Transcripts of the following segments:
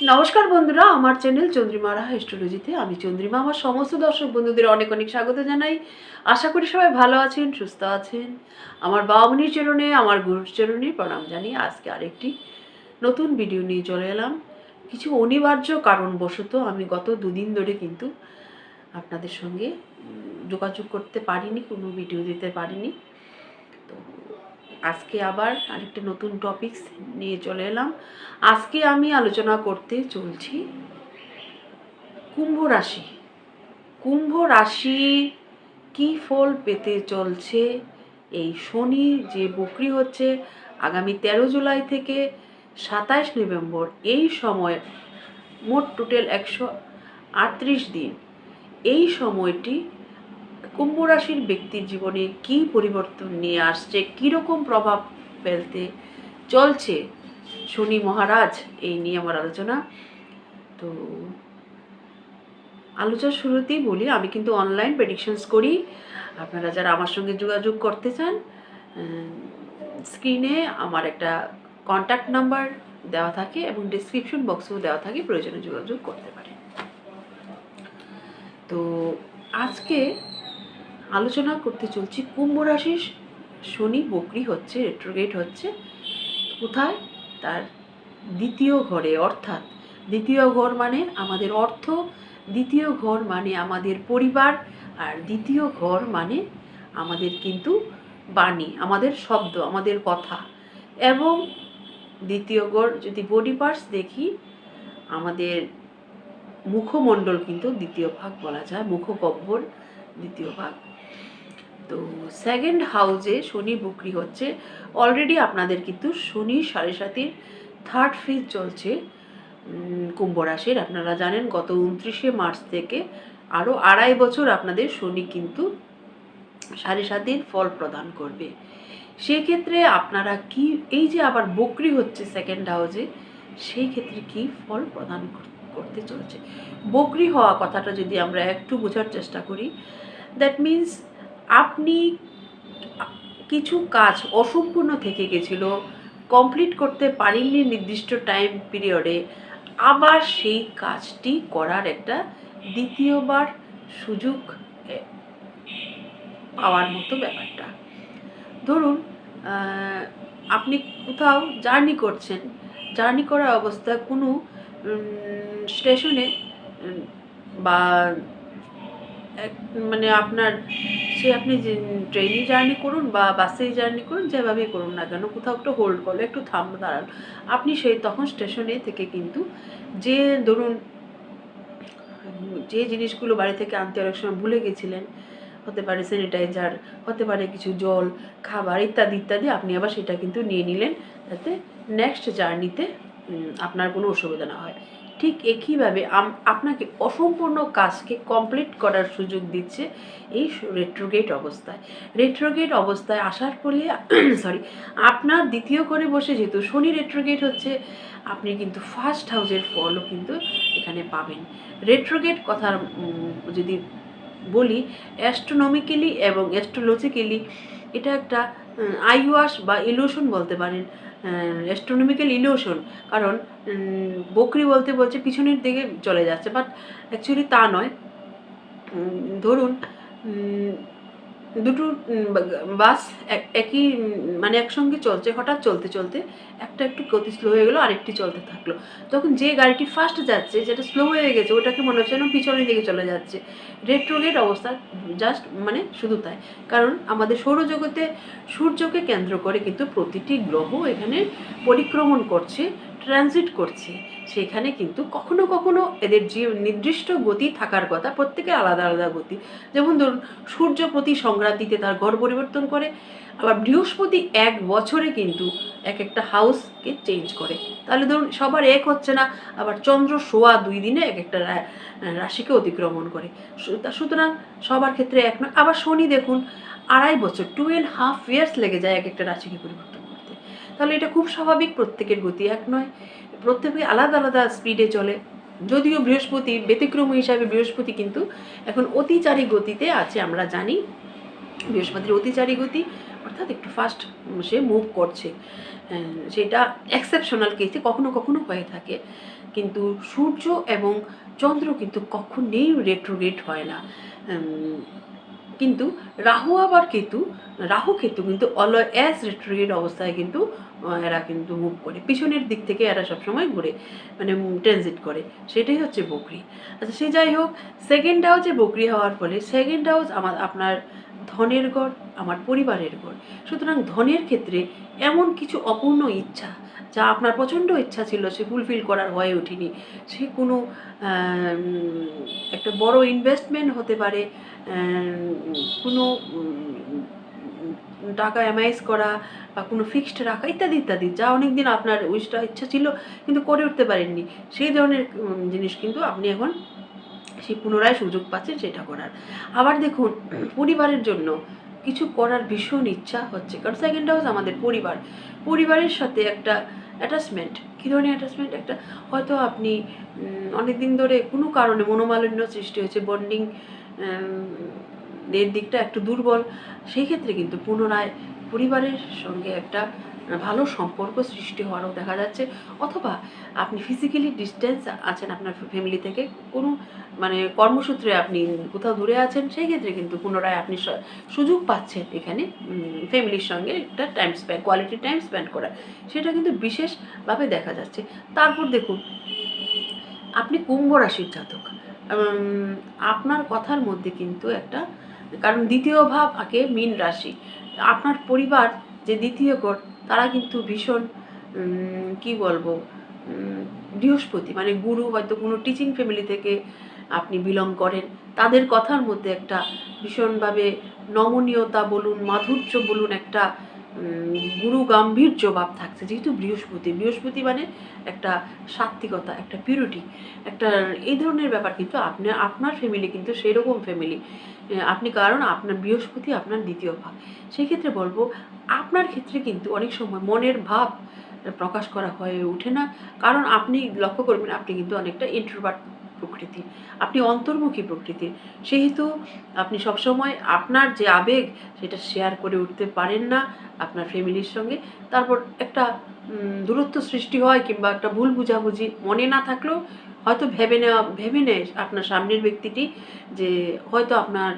নমস্কার বন্ধুরা, আমার চ্যানেল চন্দ্রিমা রাহা এস্ট্রোলজিতে আমি চন্দ্রিমা, আমার সমস্ত দর্শক বন্ধুদের অনেক অনেক স্বাগত জানাই। আশা করি সবাই ভালো আছেন, সুস্থ আছেন। আমার বামনির চরণে, আমার গুরুর চরণে প্রণাম জানিয়ে আজকে আরেকটি নতুন ভিডিও নিয়ে চলে এলাম। কিছু অনিবার্য কারণবশত আমি গত দুদিন ধরে কিন্তু আপনাদের সঙ্গে যোগাযোগ করতে পারিনি, কোনো ভিডিও দিতে পারিনি। তো আজকে আবার আরেকটি নতুন টপিকস নিয়ে চলে এলাম। আজকে আমি আলোচনা করতে চলছি কুম্ভ রাশি। কুম্ভ রাশি কি ফল পেতে চলছে? এই শনি যে বকরি হচ্ছে, আগামী তেরো জুলাই থেকে সাতাশ নভেম্বর, এই সময় মোট টোটাল একশো আটত্রিশ দিন। এই সময়টি কুম্ভ রাশির ব্যক্তির জীবনে কি পরিবর্তন নিয়ে আসছে, কীরকম প্রভাব ফেলতে চলছে? শনি মহারাজ, এই নিয়ে আমার আলোচনা। তো আলোচনার শুরুতেই বলি, আমি কিন্তু অনলাইন প্রেডিকশনস করি। আপনারা যারা আমার সঙ্গে যোগাযোগ করতে চান স্ক্রিনে আমার একটা কন্ট্যাক্ট নাম্বার দেওয়া থাকে এবং ডিসক্রিপশন বক্সেও দেওয়া থাকে, প্রয়োজনে যোগাযোগ করতে পারেন। তো আজকে আলোচনা করতে চলছি। কুম্ভ রাশির শনি বকরি হচ্ছে রেট্রোগেট হচ্ছে। কোথায়? তার দ্বিতীয় ঘরে, অর্থাৎ দ্বিতীয় ঘর মানে আমাদের অর্থ, দ্বিতীয় ঘর মানে আমাদের পরিবার, আর দ্বিতীয় ঘর মানে আমাদের কিন্তু বাণী, আমাদের শব্দ, আমাদের কথা। এবং দ্বিতীয় ঘর যদি বডি পার্টস দেখি, আমাদের মুখমণ্ডল কিন্তু দ্বিতীয় ভাগ বলা যায় মুখগহ্বর দ্বিতীয় ভাগ। তো সেকেন্ড হাউজে শনি বকরি হচ্ছে। অলরেডি আপনাদের কিন্তু শনি সাড়ে সাতির থার্ড ফেজ চলছে কুম্ভ রাশির। আপনারা জানেন গত উনত্রিশে মার্চ থেকে আরও আড়াই বছর আপনাদের শনি কিন্তু সাড়ে সাতির ফল প্রদান করবে। সেক্ষেত্রে আপনারা কি, এই যে আবার বকরি হচ্ছে সেকেন্ড হাউজে সেই ক্ষেত্রে কি ফল প্রদান করতে চলেছে? বকরি হওয়া কথাটা যদি আমরা একটু বোঝার চেষ্টা করি দ্যাট মিন্স আপনি কিছু কাজ অসম্পূর্ণ থেকে গেছিল কমপ্লিট করতে পারেননি নির্দিষ্ট টাইম পিরিয়ডে আবার সেই কাজটি করার একটা দ্বিতীয়বার সুযোগ পাওয়ার মতো ব্যাপারটা। ধরুন আপনি কোথাও জার্নি করছেন জার্নি করা অবস্থায় কোনো স্টেশনে বা মানে আপনার, সে আপনি ট্রেনে জার্নি করুন বা বাসে জার্নি করুন, যেভাবে করুন না কেন, কোথাও একটু হোল্ড করল, একটু থাম, দাঁড়ান। আপনি সেই তখন স্টেশনে থেকে কিন্তু যে ধরুন, যে জিনিসগুলো বাড়ি থেকে আনতে অনেক সময় ভুলে গেছিলেন, হতে পারে স্যানিটাইজার হতে পারে কিছু জল, খাবার ইত্যাদি ইত্যাদি, আপনি আবার সেটা কিন্তু নিয়ে নিলেন যাতে নেক্সট জার্নিতে আপনার কোনো অসুবিধা না হয়। ঠিক একইভাবে আপনাকে অসম্পূর্ণ কাজকে কমপ্লিট করার সুযোগ দিচ্ছে এই রেট্রোগেট অবস্থায়। রেট্রোগেট অবস্থায় আসার ফলে সরি আপনার দ্বিতীয় করে বসে যেহেতু শনি রেট্রোগেট হচ্ছে, আপনি কিন্তু ফার্স্ট হাউসের ফলও কিন্তু এখানে পাবেন। রেট্রোগেট কথার যদি বলি অ্যাস্ট্রোনমিক্যালি এবং অ্যাস্ট্রোলজিক্যালি এটা একটা আইওয়াস বা ইলুশন বলতে পারেন। অ্যাস্ট্রোনমিক্যাল ইলিউশন কারণ বকরি বলতে বলছে পিছনের দিকে চলে যাচ্ছে বাট অ্যাকচুয়ালি তা নয়। ধরুন দুটো বাস এক- একই মানে একসঙ্গে চলছে, হঠাৎ চলতে চলতে একটা একটু গতি স্লো হয়ে গেলো, আরেকটি চলতে থাকল। তখন যে গাড়িটি ফার্স্ট যাচ্ছে, যেটা স্লো হয়ে গেছে, ওটাকে মনে হচ্ছে যেন পিছনের দিকে চলে যাচ্ছে। রেট্রোগেট অবস্থা জাস্ট মানে শুধু তাই। কারণ আমাদের সৌরজগতে সূর্যকে কেন্দ্র করে কিন্তু প্রতিটি গ্রহ এখানে পরিক্রমণ করছে। ট্রানজিট করছে, সেখানে কিন্তু কখনো কখনো এদের যে নির্দিষ্ট গতি থাকার কথা প্রত্যেকের আলাদা আলাদা গতি। যেমন ধরুন, সূর্য প্রতি সংক্রান্তিতে তার ঘর পরিবর্তন করে, আবার বৃহস্পতি এক বছরে কিন্তু এক একটা হাউসকে চেঞ্জ করে। তাহলে ধরুন, সবার এক হচ্ছে না, আবার চন্দ্র সোয়া দুই দিনে এক একটা রাশিকে অতিক্রমণ করে। সুতরাং সবার ক্ষেত্রে এক নয়। আবার শনি দেখুন, আড়াই বছর টু অ্যান্ড হাফ ইয়ার্স লেগে যায় এক একটা রাশিকে পরিবর্তন তাহলে এটা খুব স্বাভাবিক প্রত্যেকের গতি, এক নয়। প্রত্যেকে আলাদা আলাদা স্পিডে চলে। যদিও বৃহস্পতি ব্যতিক্রম হিসাবে বৃহস্পতি কিন্তু এখন অতিচারী গতিতে আছে, আমরা জানি। বৃহস্পতির অতিচারী গতি, অর্থাৎ একটু ফাস্ট সে মুভ করছে। সেটা এক্সেপশনাল কেসে কখনো কখনো হয়ে থাকে। কিন্তু সূর্য এবং চন্দ্র কিন্তু কখনোই রেট্রোগেট হয় না। কিন্তু রাহু আবার কেতু, রাহু কেতু কিন্তু অলওয়েজ রেট্রোগেট অবস্থায় কিন্তু এরা কিন্তু মুভ করে। পিছনের দিক থেকে এরা সবসময় ঘুরে মানে ট্রানজিট করে। সেটাই হচ্ছে বকরি। আচ্ছা সে যাই হোক সেকেন্ড হাউসে বকরি হওয়ার ফলে সেকেন্ড হাউস আমার, আপনার ধনের ঘর আমার পরিবারের ঘর সুতরাং ধনের ক্ষেত্রে এমন কিছু অপূর্ণ ইচ্ছা, যা আপনার প্রচণ্ড ইচ্ছা ছিল, সে ফুলফিল করার হয়ে ওঠেনি। সে কোনো একটা বড় ইনভেস্টমেন্ট হতে পারে কোনো টাকা এমআইএস করা বা কোনো ফিক্সড রাখা, ইত্যাদি ইত্যাদি। যা অনেক দিন আপনার উইশটা ইচ্ছা ছিল, কিন্তু করে উঠতে পারেননি। সেই ধরনের জিনিস কিন্তু আপনি এখন সেই পুনরায় সুযোগ পাচ্ছেন সেটা করার। আবার দেখুন, পরিবারের জন্য কিছু করার ভীষণ ইচ্ছা হচ্ছে। কারণ সেকেন্ড হাউস আমাদের পরিবার। পরিবারের সাথে একটা অ্যাটাচমেন্ট কী ধরনের অ্যাটাচমেন্ট একটা হয়তো আপনি অনেক দিন ধরে কোনো কারণে মনোমালিন্য সৃষ্টি হয়েছে বন্ডিং এর দিকটা একটু দুর্বল। সেই ক্ষেত্রে কিন্তু পুনরায় পরিবারের সঙ্গে একটা ভালো সম্পর্ক সৃষ্টি হওয়ারও দেখা যাচ্ছে। অথবা আপনি ফিজিক্যালি ডিস্টেন্স আছেন আপনার ফ্যামিলি থেকে, কোনো মানে কর্মসূত্রে আপনি কোথাও দূরে আছেন, সেই ক্ষেত্রে কিন্তু পুনরায় আপনি সুযোগ পাচ্ছেন এখানে ফ্যামিলির সঙ্গে একটা time spend quality time spend করার। সেটা কিন্তু বিশেষভাবে দেখা যাচ্ছে। তারপর দেখুন, আপনি কুম্ভ রাশির জাতক। আপনার কথার মধ্যে কিন্তু একটা কারণ দ্বিতীয় ভাব আগে মীন রাশি। আপনার পরিবার যে দ্বিতীয় ঘর, তারা কিন্তু ভীষণ কি বলব বৃহস্পতি মানে গুরু হয়তো কোনো টিচিং ফ্যামিলি থেকে আপনি বিলং করেন। তাদের কথার মধ্যে একটা ভীষণভাবে নমনীয়তা বলুন, মাধুর্য বলুন, একটা গুরু গাম্ভীর্য ভাব থাকছে, যেহেতু বৃহস্পতি। বৃহস্পতি মানে একটা সাত্বিকতা একটা পিউরিটি একটা এই ধরনের ব্যাপার। কিন্তু আপনার আপনার ফ্যামিলি কিন্তু সেই রকম ফ্যামিলি আপনি কারণ আপনার বৃহস্পতি আপনার দ্বিতীয় ভাব। সেই ক্ষেত্রে বলব, আপনার ক্ষেত্রে কিন্তু অনেক সময় মনের ভাব প্রকাশ করা হয়ে ওঠে না। কারণ আপনি লক্ষ্য করবেন, আপনি কিন্তু অনেকটা ইন্ট্রোভার্ট প্রকৃতির। আপনি অন্তর্মুখী প্রকৃতির। সেহেতু আপনি সবসময় আপনার যে আবেগ, সেটা শেয়ার করে উঠতে পারেন না আপনার ফ্যামিলির সঙ্গে। তারপর একটা দূরত্ব সৃষ্টি হয় কিংবা একটা ভুল বুঝাবুঝি মনে না থাকলেও হয়তো ভেবে নেওয়া, ভেবে নেয় আপনার সামনের ব্যক্তিটি যে হয়তো আপনার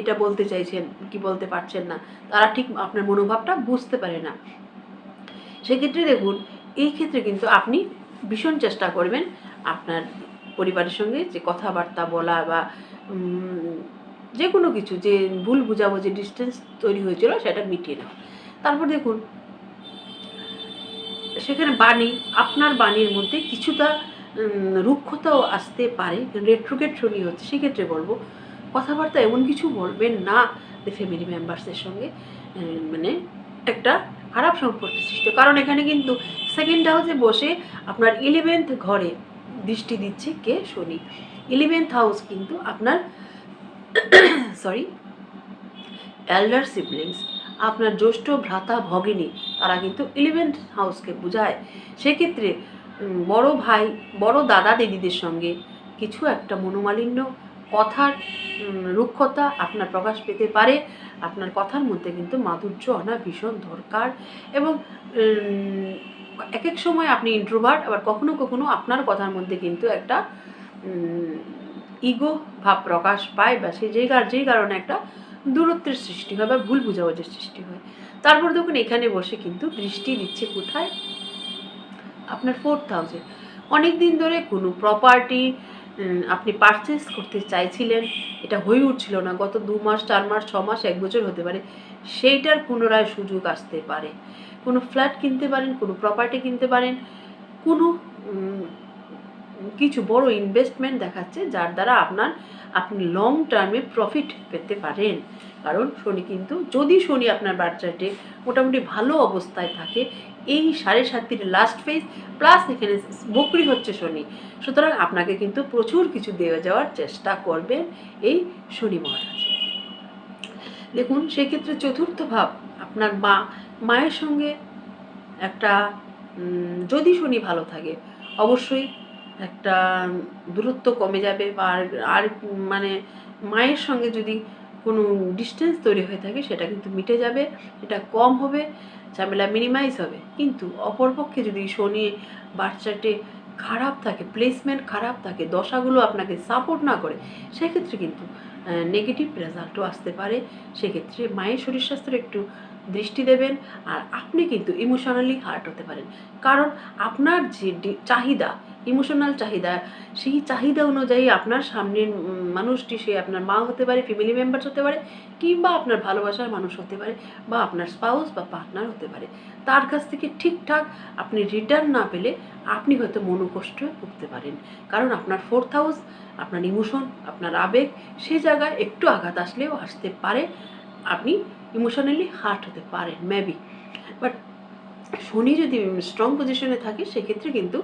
এটা বলতে চাইছেন কি বলতে পারছেন না। তারা ঠিক আপনার মনোভাবটা বুঝতে পারে না। সেক্ষেত্রে দেখুন, এই ক্ষেত্রে কিন্তু আপনি ভীষণ চেষ্টা করবেন আপনার পরিবারের সঙ্গে যে কথাবার্তা বলা বা যে কোনো কিছু, যে ভুল বুঝাবুঝি ডিস্টেন্স তৈরি হয়েছিল সেটা মিটিয়ে নেওয়া তারপর দেখুন, সেখানে বাণী, আপনার বাণীর মধ্যে কিছুটা রুক্ষতাও আসতে পারে রেট্রোগেট শনি হচ্ছে, সেক্ষেত্রে বলব, কথাবার্তা এমন কিছু বলবেন না, যে ফ্যামিলি মেম্বার্সের সঙ্গে মানে একটা খারাপ সম্পর্ক সৃষ্টি কারণ এখানে কিন্তু সেকেন্ড হাউসে বসে আপনার ইলেভেন্থ ঘরে দৃষ্টি দিচ্ছে কে? শনি। ইলেভেন্থ হাউস কিন্তু আপনার সরি এল্ডার সিবলিংস আপনার জ্যৈষ্ঠ ভ্রাতা ভগিনী, তারা কিন্তু ইলেভেন্থ হাউসকে বোঝায়। সেক্ষেত্রে বড় ভাই, বড় দাদা দিদিদের সঙ্গে কিছু একটা মনোমালিন্য, কথার রুক্ষতা আপনার প্রকাশ পেতে পারে। আপনার কথার মধ্যে কিন্তু মাধুর্য আনা ভীষণ দরকার এবং এক এক সময় আপনি ইন্ট্রোভার্ট আবার কখনো কখনো আপনার কথার মধ্যে কিন্তু একটা ইগো ভাব প্রকাশ পায় বা সে যেই যেই কারণে একটা দূরত্বের সৃষ্টি হয় বা ভুল বুঝাবুঝির সৃষ্টি হয়। তারপর দেখুন, এখানে বসে কিন্তু দৃষ্টি দিচ্ছে কোথায়? আপনার ফোর্থ হাউসে অনেক দিন ধরে কোনো প্রপার্টি আপনি পারচেস করতে চাইছিলেন, এটা হয়ে উঠছিল না, গত দু মাস, চার মাস, ছ মাস, এক বছর হতে পারে, সেইটার পুনরায় সুযোগ আসতে পারে। কোনো ফ্ল্যাট কিনতে পারেন, কোনো প্রপার্টি কিনতে পারেন, কোনো কিছু বড় ইনভেস্টমেন্ট দেখাচ্ছে যার দ্বারা আপনার, আপনি লং টার্মে প্রফিট পেতে পারেন। কারণ শনি কিন্তু, যদি শনি আপনার বাচ্চাটে মোটামুটি ভালো অবস্থায় থাকে, এই সাড়ে সাতটির লাস্ট ফেজ প্লাস এখানে বকরি হচ্ছে শনি। সুতরাং আপনাকে কিন্তু প্রচুর কিছু দেওয়া যাওয়ার চেষ্টা করবেন এই শনি মহারাজ। দেখুন, সেক্ষেত্রে চতুর্থ ভাব, আপনার মা মায়ের সঙ্গে একটা যদি শনি ভালো থাকে, অবশ্যই একটা দূরত্ব কমে যাবে বা আর মানে মায়ের সঙ্গে যদি কোনো ডিস্টেন্স তৈরি হয়ে থাকে, সেটা কিন্তু মিটে যাবে, এটা কম হবে, ঝামেলা মিনিমাইজ হবে। কিন্তু অপরপক্ষে যদি শনি বাচ্চাটে খারাপ থাকে প্লেসমেন্ট খারাপ থাকে, দশাগুলো আপনাকে সাপোর্ট না করে, সেক্ষেত্রে কিন্তু নেগেটিভ রেজাল্টও আসতে পারে। সেক্ষেত্রে মায়ের শরীর স্বাস্থ্যের একটু দৃষ্টি দেবেন আর আপনি কিন্তু ইমোশনালি হার্ট হতে পারেন। কারণ আপনার যে চাহিদা ইমোশনাল চাহিদা, সেই চাহিদা অনুযায়ী আপনার সামনের মানুষটি, সে আপনার মা হতে পারে ফ্যামিলি মেম্বার্স হতে পারে, কিংবা আপনার ভালোবাসার মানুষ হতে পারে, বা আপনার স্পাউস বা পার্টনার হতে পারে। তার কাছ থেকে ঠিকঠাক আপনি রিটার্ন না পেলে আপনি হয়তো মনোকষ্ট ভুগতে পারেন। কারণ আপনার ফোর্থ হাউস আপনার ইমোশন আপনার আবেগ সেই জায়গায় একটু আঘাত আসলেও আসতে পারে। আপনি ইমোশনালি হার্ট হতে পারেন মেবি বাট শনি যদি স্ট্রং পজিশনে থাকে, সেক্ষেত্রে কিন্তু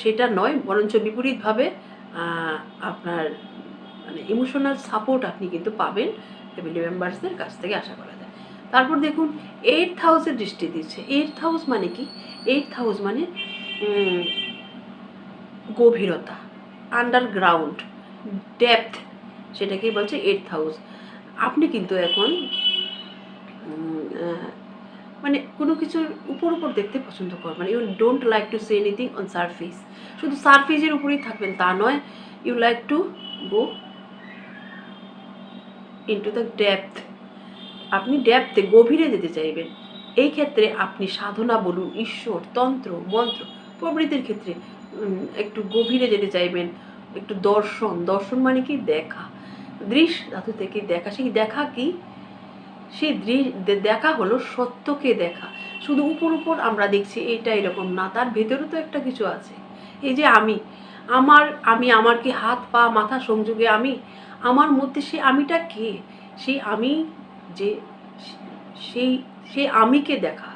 সেটা নয়, বরঞ্চ বিপরীতভাবে আপনার মানে ইমোশনাল সাপোর্ট আপনি কিন্তু পাবেন ফ্যামিলি মেম্বার্সদের কাছ থেকে আশা করা যায়। তারপর দেখুন এইট হাউসের দৃষ্টি দিচ্ছে। এইট হাউস মানে কি? এইট হাউস মানে গভীরতা আন্ডারগ্রাউন্ড ডেপথ সেটাকেই বলছে এইট হাউস আপনি কিন্তু এখন মানে কোনো কিছুর উপর উপর দেখতে পছন্দ করেন। মানে you don't like to say anything on surface শুধু সারফেসের উপরেই থাকবেন, তা নয় you like to go into the depth আপনি ডেপথে গভীরে যেতে চাইবেন। এই ক্ষেত্রে আপনি সাধনা বলুন, ঈশ্বর, তন্ত্র, মন্ত্র, প্রভৃতির ক্ষেত্রে একটু গভীরে যেতে চাইবেন, একটু দর্শন। দর্শন মানে কি? দেখা। দৃশ্য ধাতু থেকে দেখা সেই দেখা কি? সেই দেখা হলো সত্যকে দেখা। শুধু উপর উপর আমরা দেখছি এটা এরকম না, তার ভেতরে তো একটা কিছু আছে। এই যে আমি, আমার আমি, আমার কি হাত, পা, মাথা সংযোগে আমি? আমার মধ্যে সে আমিটা কে? সেই আমি যে সেই সেই আমিকে দেখা।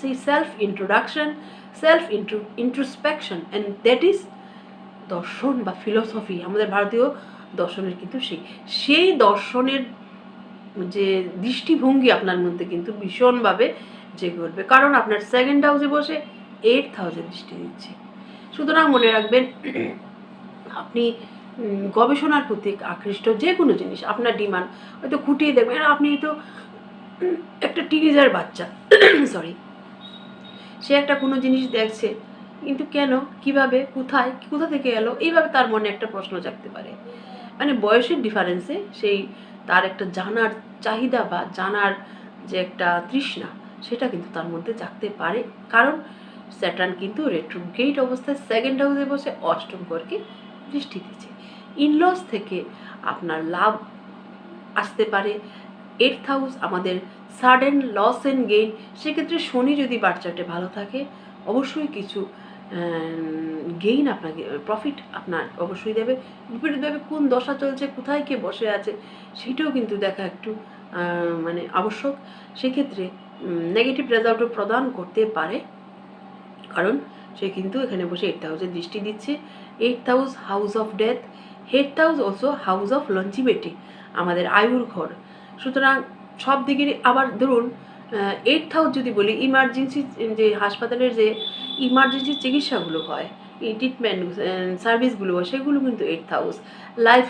সেই self introduction self intro introspection and that is দর্শন বা ফিলসফি আমাদের ভারতীয় দর্শনের কিন্তু সেই সেই দর্শনের যে দৃষ্টিভঙ্গি আপনার মধ্যে কিন্তু ভীষণভাবে জেগে উঠবে। কারণ আপনার সেকেন্ড হাউসে বসে এইট থাউজেন্ড দৃষ্টি দিচ্ছে। সুতরাং মনে রাখবেন, আপনি গবেষণার প্রতি আকৃষ্ট যে কোনো জিনিস, আপনার ডিমান্ড, হয়তো খুঁটিয়ে দেখবেন। আপনি তো, একটা টিনেজার বাচ্চা সরি সে একটা কোনো জিনিস দেখছে, কিন্তু কেন, কীভাবে, কোথায়, কোথা থেকে এলো, এইভাবে তার মনে একটা প্রশ্ন জাগতে পারে। মানে বয়সের ডিফারেন্সে সেই তার একটা জানার চাহিদা বা জানার যে একটা তৃষ্ণা, সেটা কিন্তু তার মধ্যে জাগতে পারে। কারণ স্যাটার্ন কিন্তু রেট্রোগেট অবস্থায় সেকেন্ড হাউসে বসে অষ্টম ঘরকে দৃষ্টি দিচ্ছে। ইনলস থেকে আপনার লাভ আসতে পারে। এইট হাউস আমাদের সাডেন লস অ্যান্ড গেইন সেক্ষেত্রে শনি যদি বাচ্চাটে ভালো থাকে, অবশ্যই কিছু গেইন আপনাকে প্রফিট আপনার অবশ্যই দেবে। বিপরীতভাবে কোন দশা চলছে, কোথায় কে বসে আছে, সেটাও কিন্তু দেখা একটু মানে আবশ্যক। সেক্ষেত্রে নেগেটিভ রেজাল্টও প্রদান করতে পারে। কারণ সে কিন্তু এখানে বসে এইট হাউসের দৃষ্টি দিচ্ছে। Eight house house of death head house also house of longevity আমাদের আয়ুর ঘর। সুতরাং সব দিকেরই আবার ধরুন এইট হাউস যদি বলি ইমার্জেন্সি যে হাসপাতালের যে ইমার্জেন্সি চিকিৎসাগুলো হয়, এই ট্রিটমেন্ট সার্ভিসগুলো হয় সেগুলো কিন্তু এইট হাউস লাইফ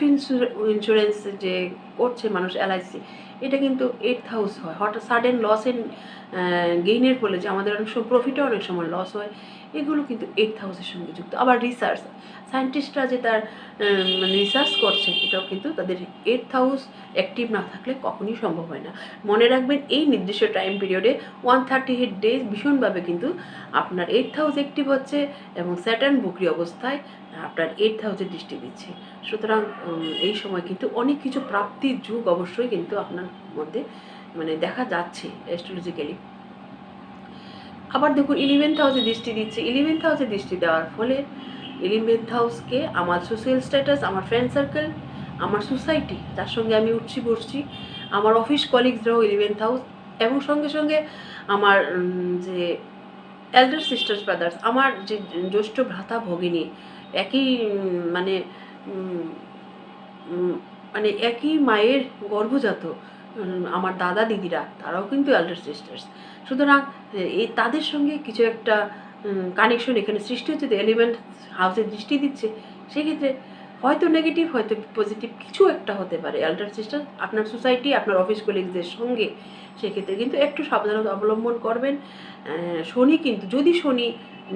ইন্স্যুরেন্স যে করছে মানুষ এলআইসি এটা কিন্তু এইট হাউস হয়। হঠাৎ সাডেন লস এন্ড গেইনের ফলে যে আমাদের অনেক সময় প্রফিটও অনেক সময় লস হয়। এগুলো কিন্তু এইট হাউসের সঙ্গে যুক্ত। আবার রিসার্চ সায়েন্টিস্টরা যে তার মানে রিসার্চ করছে এটাও কিন্তু তাদের এইট হাউস অ্যাক্টিভ না থাকলে কখনই সম্ভব হয় না। মনে রাখবেন, এই নির্দিষ্ট টাইম পিরিয়ডে ওয়ান থার্টি এইট ডেজ ভীষণভাবে কিন্তু আপনার এইট হাউস অ্যাক্টিভ হচ্ছে এবং স্যাটার্ন বুকরি অবস্থায় আপনার এইট হাউসের দৃষ্টি দিচ্ছে। সুতরাং এই সময় কিন্তু অনেক কিছু প্রাপ্তির যুগ অবশ্যই কিন্তু আপনার মধ্যে মানে দেখা যাচ্ছে অ্যাস্ট্রোলজিক্যালি আবার দেখুন ইলেভেন্থ হাউসে দৃষ্টি দিচ্ছে। ইলেভেন্থ হাউসে দৃষ্টি দেওয়ার ফলে ইলেভেন্থ হাউসকে আমার সোশ্যাল স্ট্যাটাস আমার ফ্রেন্ড সার্কেল আমার সোসাইটি যার সঙ্গে আমি উঠছি বসছি, আমার অফিস কলিগসরাও ইলেভেন্থ হাউস এবং সঙ্গে সঙ্গে আমার যে এল্ডার সিস্টার্স ব্রাদার্স আমার যে জ্যৈষ্ঠ ভ্রাতা ভগিনী, একই মানে মানে একই মায়ের গর্ভজাত আমার দাদা দিদিরা, তারাও কিন্তু এল্ডার সিস্টার্স সুতরাং এই তাদের সঙ্গে কিছু একটা কানেকশন এখানে সৃষ্টি হচ্ছে এলিমেন্ট হাউসে দৃষ্টি দিচ্ছে। সেক্ষেত্রে হয়তো নেগেটিভ হয়তো পজিটিভ কিছু একটা হতে পারে। অ্যাল্টার সিস্টার আপনার সোসাইটি আপনার অফিস কলিগদের সঙ্গে, সেক্ষেত্রে কিন্তু একটু সাবধানতা অবলম্বন করবেন। শনি কিন্তু, যদি শনি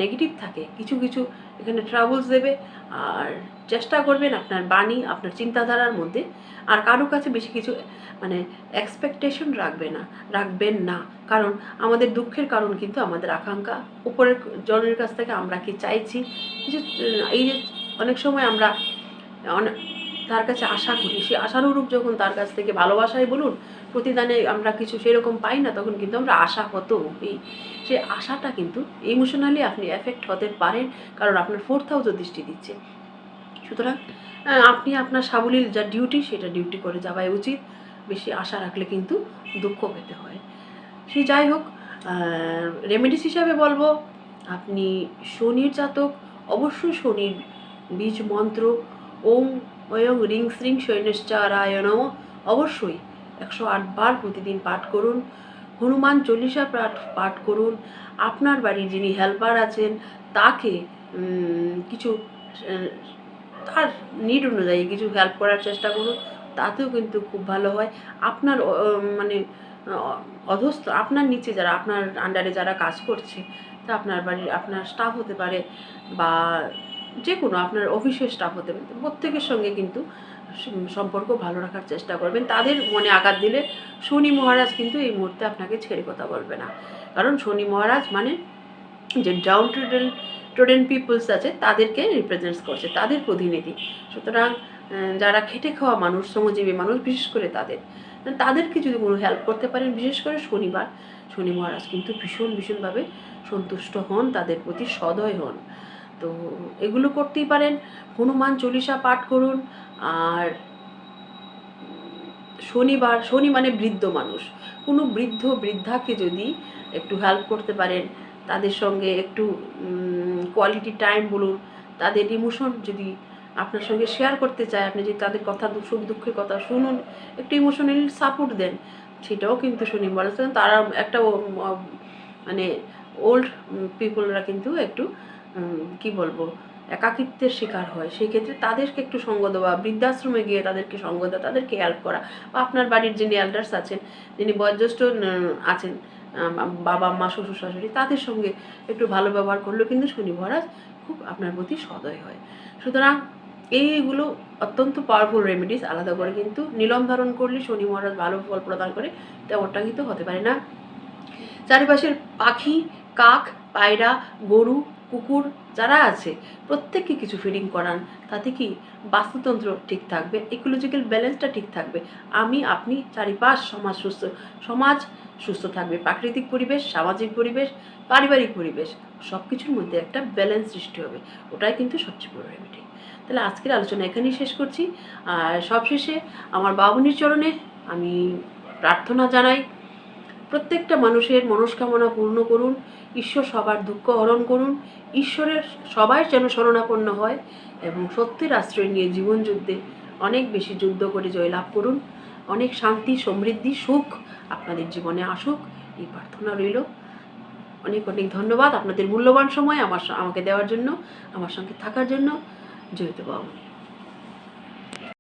নেগেটিভ থাকে, কিছু কিছু এখানে ট্রাভেলস দেবে, আর চেষ্টা করবেন আপনার বাণী, আপনার চিন্তাধারার মধ্যে, আর কারও কাছে বেশি কিছু মানে এক্সপেকটেশন রাখবে না, রাখবেন না। কারণ আমাদের দুঃখের কারণ কিন্তু আমাদের আকাঙ্ক্ষা। উপরের জনের কাছ থেকে আমরা কি চাইছি? কিছু এই যে অনেক সময় আমরা অনে- তার কাছে আশা করি। সেই আশানুরূপ যখন তার কাছ থেকে ভালোবাসাই বলুন, প্রতিদানে আমরা কিছু সেরকম পাই না, তখন কিন্তু আমরা আশা কত এই। সেই আশাটা কিন্তু ইমোশনালি আপনি এফেক্ট হতে পারেন, কারণ আপনার ফোর্থ হাউসও দৃষ্টি দিচ্ছে। সুতরাং আপনি আপনার সাবলীল যা ডিউটি সেটা ডিউটি করে যাওয়াই উচিত। বেশি আশা রাখলে কিন্তু দুঃখ পেতে হয়। সে যাই হোক রেমেডিস হিসাবে বলব, আপনি শনির জাতক, অবশ্যই শনির বীজ মন্ত্র, ওম ওয়ং রিং শ্রিং শৈনশ্চারায় অবশ্যই একশো আট বার প্রতিদিন পাঠ করুন। হনুমান চল্লিশা পাঠ পাঠ করুন। আপনার বাড়ির যিনি হেল্পার আছেন, তাকে কিছু, তার নিড অনুযায়ী কিছু হেল্প করার চেষ্টা করুন। তাতেও কিন্তু খুব ভালো হয়। আপনার মানে অধস্থ, আপনার নিচে যারা, আপনার আন্ডারে যারা কাজ করছে, তা আপনার বাড়ির, আপনার স্টাফ হতে পারে বা যে কোনো আপনার অফিসের স্টাফ হতে পারে। প্রত্যেকের সঙ্গে কিন্তু সম্পর্ক ভালো রাখার চেষ্টা করবেন। তাদের মনে আঘাত দিলে শনি মহারাজ কিন্তু এই মুহূর্তে আপনাকে ছেড়ে কথা বলবে না। কারণ শনি মহারাজ মানে যে ডাউন ট্রেডেন ট্রেডেন পিপলস আছে, তাদেরকে রিপ্রেজেন্ট করছে, তাদের প্রতিনিধি। সুতরাং যারা খেটে খাওয়া মানুষ, শ্রমজীবী মানুষ, বিশেষ করে তাদের, তাদেরকে যদি কোনো হেল্প করতে পারেন, বিশেষ করে শনিবার, শনি মহারাজ কিন্তু ভীষণ ভীষণভাবে সন্তুষ্ট হন, তাদের প্রতি সদয় হন। তো এগুলো করতেই পারেন। হনুমান চল্লিশা পাঠ করুন। আর শনিবার, শনি মানে বৃদ্ধ মানুষ। কোনো বৃদ্ধ, বৃদ্ধাকে যদি একটু হেল্প করতে পারেন, তাদের সঙ্গে একটু কোয়ালিটি টাইম বলুন, তাদের ইমোশন যদি আপনার সঙ্গে শেয়ার করতে চায়, আপনি যদি তাদের কথা, সুখ দুঃখের কথা শুনুন, একটু ইমোশনালি সাপোর্ট দেন, সেটাও কিন্তু শনি করেন। তারা একটা মানে ওল্ড পিপলরা কিন্তু একটু কি বলব, একাকিত্বের শিকার হয়। সেই ক্ষেত্রে তাদেরকে একটু সঙ্গ দেওয়া, বৃদ্ধাশ্রমে গিয়ে তাদেরকে সঙ্গ দেওয়া, তাদেরকে হেল্প করা। বা আপনার বাড়ির যিনি এল্ডার্স আছেন, যিনি বয়োজ্যেষ্ঠ আছেন বাবা, মা, শ্বশুর, শাশুড়ি, তাদের সঙ্গে একটু ভালো ব্যবহার করলেও কিন্তু শনি মহারাজ খুব আপনার প্রতি সদয় হয়। সুতরাং এইগুলো অত্যন্ত পাওয়ারফুল রেমেডিস আলাদা করে কিন্তু নিলম ধারণ করলে শনি মহারাজ ভালো ফল প্রদান করে, তেমনটা কিন্তু হতে পারে না। চারিপাশের পাখি, কাক, পায়রা, গরু কুকুর যারা আছে, প্রত্যেককে কিছু ফিডিং করান, তাতে কি বাস্তুতন্ত্র ঠিক থাকবে ইকোলজিক্যাল ব্যালেন্সটা ঠিক থাকবে। আমি, আপনি, চারিপাশ সমাজ সুস্থ সমাজ সুস্থ থাকবে। প্রাকৃতিক পরিবেশ, সামাজিক পরিবেশ, পারিবারিক পরিবেশ সব কিছুর মধ্যে একটা ব্যালেন্স সৃষ্টি হবে। ওটাই কিন্তু সবচেয়ে বড় রেমেডি তাহলে আজকের আলোচনা এখানেই শেষ করছি। আর সবশেষে আমার বাবুনির চরণে আমি প্রার্থনা জানাই, প্রত্যেকটা মানুষের মনস্কামনা পূর্ণ করুন ঈশ্বর সবার দুঃখ হরণ করুন। ঈশ্বরের সবাই যেন শরণাপন্ন হয় এবং সত্যের আশ্রয় নিয়ে জীবন যুদ্ধে অনেক বেশি যুদ্ধ করে জয়লাভ করুন। অনেক শান্তি, সমৃদ্ধি, সুখ আপনাদের জীবনে আসুক। এই প্রার্থনা রইল। অনেক অনেক ধন্যবাদ আপনাদের মূল্যবান সময় আমার আমাকে দেওয়ার জন্য, আমার সঙ্গে থাকার জন্য। জয়িত বাবু